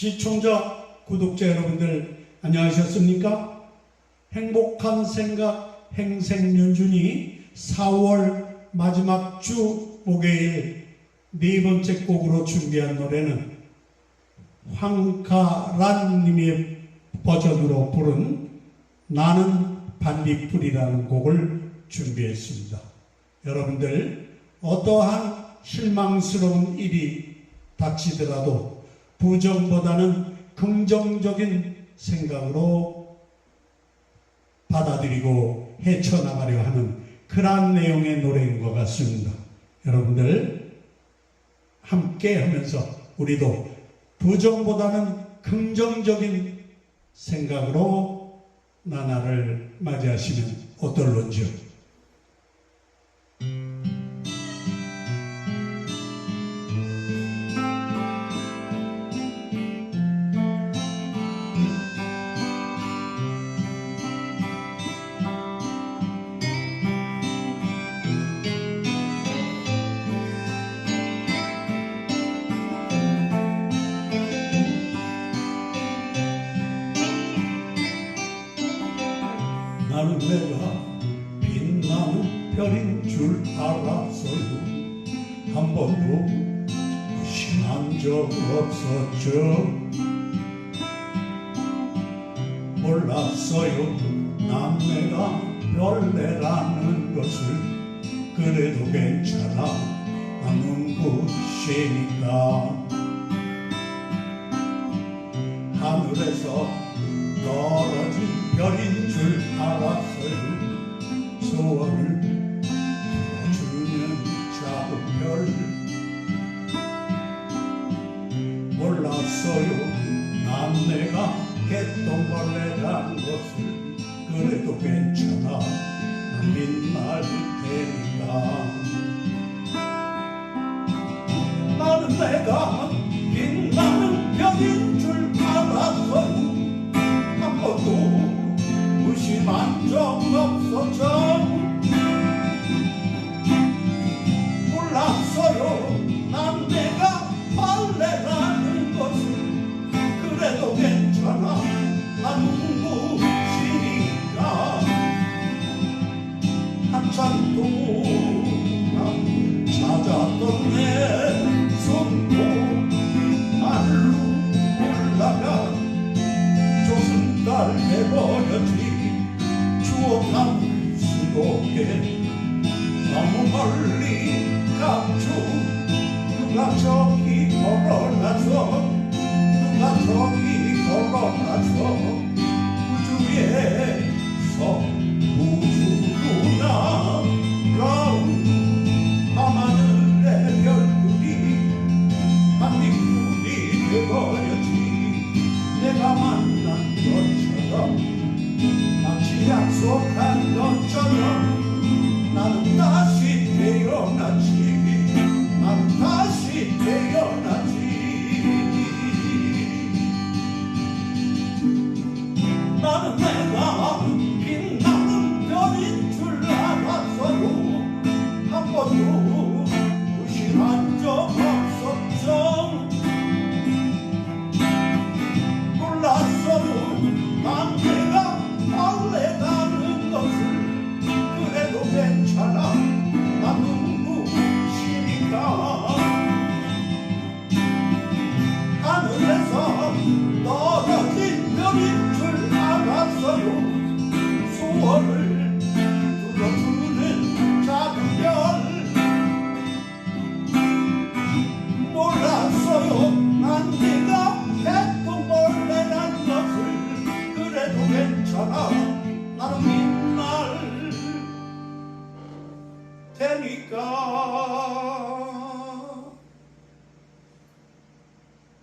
시청자, 구독자 여러분들 안녕하셨습니까? 행복한 생각 행생연준이 4월 마지막 주 목요일 네 번째 곡으로 준비한 노래는 황가란님의 버전으로 부른 나는 반딧불이라는 곡을 준비했습니다. 여러분들 어떠한 실망스러운 일이 닥치더라도 부정보다는 긍정적인 생각으로 받아들이고 헤쳐나가려 하는 그러한 내용의 노래인 것 같습니다. 여러분들 함께 하면서 우리도 부정보다는 긍정적인 생각으로 나날을 맞이하시면 어떨런지요. 내가 빛나는 별인 줄 알았어요. 한 번도 무심한 적 없었죠. 몰랐어요. 난 내가 별내라는 것을. 그래도 괜찮아. 난 눈부시니까. 하늘에서 별인 줄 알았어요. 소원을 들어주는 작은 별 몰랐어요. 난 내가 개똥벌레란 것을 그래도 괜찮아. 난 빛날 테니까. 나는 내가 난 눈부시니까 한참 동안 찾았던 내 손톱이 날로 올라가 조승달 해버렸지. 추억 한 수도에 너무 멀리 갔죠. 누가 저기 걸어놔서 누가 저기 걸어놔서 우주에서 우주구나. 라운 밤하늘의 별들이 반딧불이 되버렸 소원을 들어주는 작은 별 몰랐어요. 난 네가 백통벌레란 것을 그래도 괜찮아. 나는 빛날 테니까